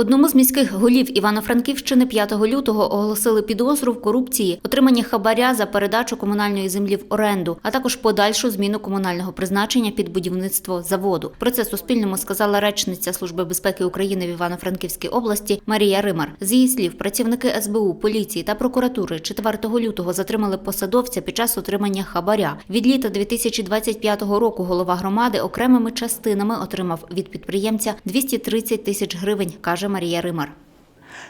Одному з міських голів Івано-Франківщини 5 лютого оголосили підозру в корупції, отриманні хабаря за передачу комунальної землі в оренду, а також подальшу зміну комунального призначення під будівництво заводу. Про це Суспільному сказала речниця Служби безпеки України в Івано-Франківській області Марія Римар. З її слів, працівники СБУ, поліції та прокуратури 4 лютого затримали посадовця під час отримання хабаря. Від літа 2025 року голова громади окремими частинами отримав від підприємця 230 тисяч гривень, каже Марія Римар.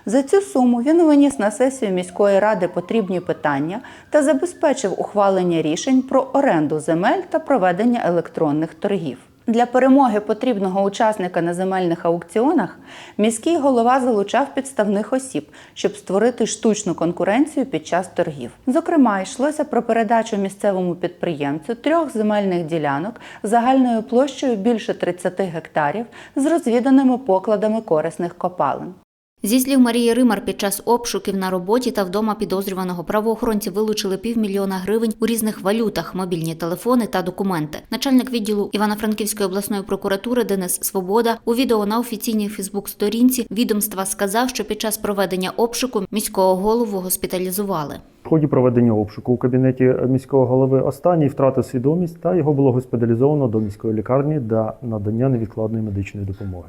За цю суму він виніс на сесію міської ради потрібні питання та забезпечив ухвалення рішень про оренду земель та проведення електронних торгів. Для перемоги потрібного учасника на земельних аукціонах міський голова залучав підставних осіб, щоб створити штучну конкуренцію під час торгів. Зокрема, йшлося про передачу місцевому підприємцю трьох земельних ділянок загальною площею більше 30 гектарів з розвіданими покладами корисних копалин. Зі слів Марії Римар, під час обшуків на роботі та вдома підозрюваного правоохоронці вилучили півмільйона гривень у різних валютах, мобільні телефони та документи. Начальник відділу Івано-Франківської обласної прокуратури Денис Свобода у відео на офіційній Фейсбук-сторінці відомства сказав, що під час проведення обшуку міського голову госпіталізували. В ході проведення обшуку у кабінеті міського голови останній втратив свідомість та його було госпіталізовано до міської лікарні для надання невідкладної медичної допомоги.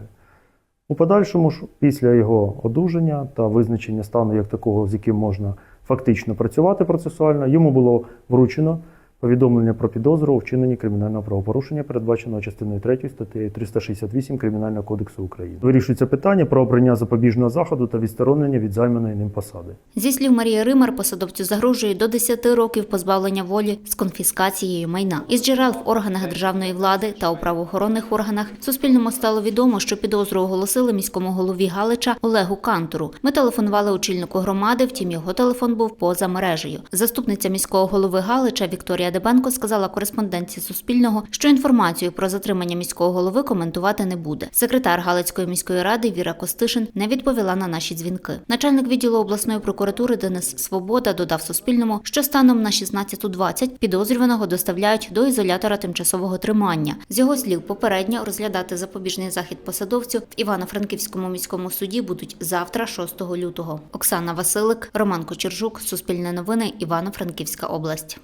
У подальшому ж, після його одужання та визначення стану як такого, з яким можна фактично працювати процесуально, йому було вручено повідомлення про підозру у вчиненні кримінального правопорушення, передбаченого частиною 3 статтею 368 Кримінального кодексу України. Вирішується питання про обрання запобіжного заходу та відсторонення від займаної ним посади. Зі слів Марії Римар, посадовцю загрожує до 10 років позбавлення волі з конфіскацією майна. Із джерел в органах державної влади та у правоохоронних органах Суспільному стало відомо, що підозру оголосили міському голові Галича Олегу Кантуру. Ми телефонували очільнику громади, втім його телефон був поза мережею. Заступниця міського голови Галича Вікторія Дебенко сказала кореспондентці Суспільного, що інформацію про затримання міського голови коментувати не буде. Секретар Галицької міської ради Віра Костишин не відповіла на наші дзвінки. Начальник відділу обласної прокуратури Денис Свобода додав Суспільному, що станом на 16.20 підозрюваного доставляють до ізолятора тимчасового тримання. З його слів, попередньо розглядати запобіжний захід посадовцю в Івано-Франківському міському суді будуть завтра, 6 лютого. Оксана Василик, Роман Кочержук, Суспільне новини, Івано-Франківська область.